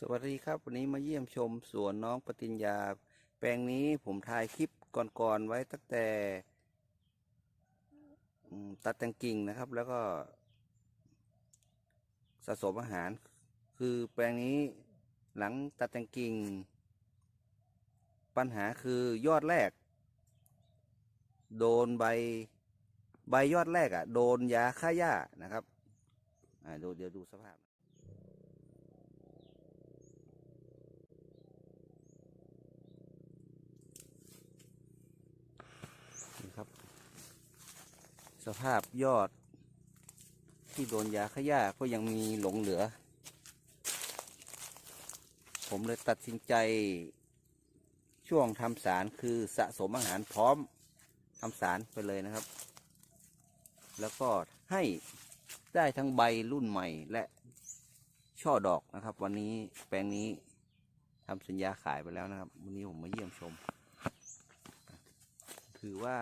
สวัสดีครับ วันนี้มาเยี่ยมชมสวนน้องปฏิญญา แปลงนี้ผมถ่ายคลิปก่อนๆไว้ตั้งแต่ตัดแต่งกิ่งนะครับ แล้วก็สะสมอาหาร คือแปลงนี้หลังตัดแต่งกิ่ง ปัญหาคือยอดแรก โดนใบใบยอดแรกอะ่ะ โดนยาฆ่าหญ้านะครับอ่าดูเดี๋ยวดูสภาพ นี่ครับ สภาพยอด ที่โดนยาขย่าก็ยังมีหลงเหลือ ผมเลยตัดสินใจ ช่วงทำสารคือสะสมอาหารพร้อมทำสารไปเลยนะครับ แล้วก็ให้ได้ทั้งใบรุ่นใหม่และช่อดอกนะครับ วันนี้แปลงนี้ทำสัญญาขายไปแล้วนะครับ วันนี้ผมมาเยี่ยมชม ถือว่า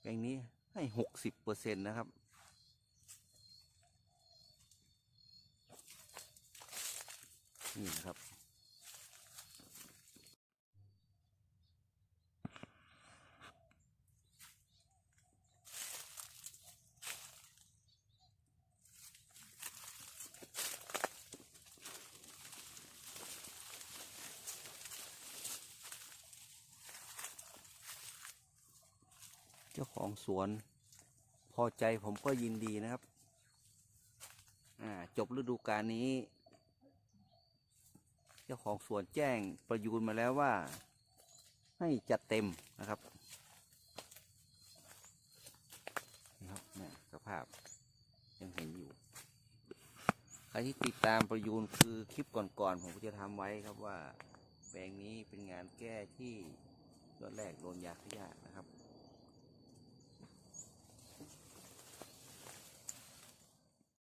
แปลงนี้ ให้หกสิบเปอร์เซ็นต์นะครับ นี่นะครับ เจ้าของสวนพอใจผมก็ยินดีนะครับ อ่า จบฤดูกาลนี้ เจ้าของสวนแจ้งประยูนมาแล้วว่า ให้จัดเต็มนะครับนี่ครับเนี่ยสภาพยังเห็นอยู่ ใครที่ติดตามประยูนคือคลิปก่อนๆผมก็จะทำไว้ครับว่าแปลงนี้เป็นงานแก้ที่ยอดแรกโดนยาขยะนะครับ